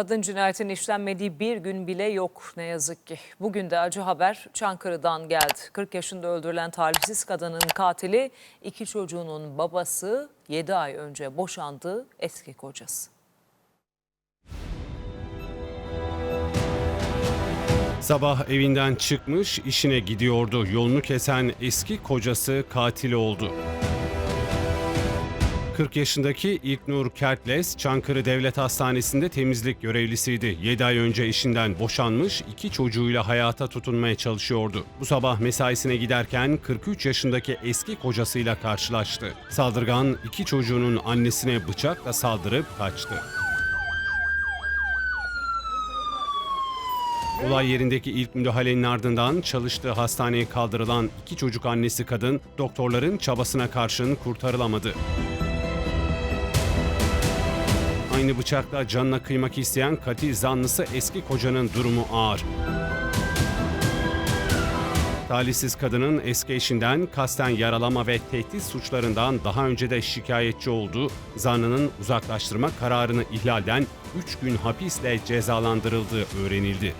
Kadın cinayetinin işlenmediği bir gün bile yok ne yazık ki. Bugün de acı haber Çankırı'dan geldi. 40 yaşında öldürülen talihsiz kadının katili iki çocuğunun babası 7 ay önce boşandığı eski kocası. Sabah evinden çıkmış, işine gidiyordu. Yolunu kesen eski kocası katil oldu. 40 yaşındaki İlknur Kertles, Çankırı Devlet Hastanesi'nde temizlik görevlisiydi. 7 ay önce eşinden boşanmış, iki çocuğuyla hayata tutunmaya çalışıyordu. Bu sabah mesaisine giderken 43 yaşındaki eski kocasıyla karşılaştı. Saldırgan iki çocuğunun annesine bıçakla saldırıp kaçtı. Olay yerindeki ilk müdahalenin ardından çalıştığı hastaneye kaldırılan iki çocuk annesi kadın doktorların çabasına karşın kurtarılamadı. Aynı bıçakla canına kıymak isteyen katil zanlısı eski kocanın durumu ağır. Talihsiz kadının eski eşinden kasten yaralama ve tehdit suçlarından daha önce de şikayetçi olduğu zanlının uzaklaştırma kararını ihlalden 3 gün hapisle cezalandırıldığı öğrenildi.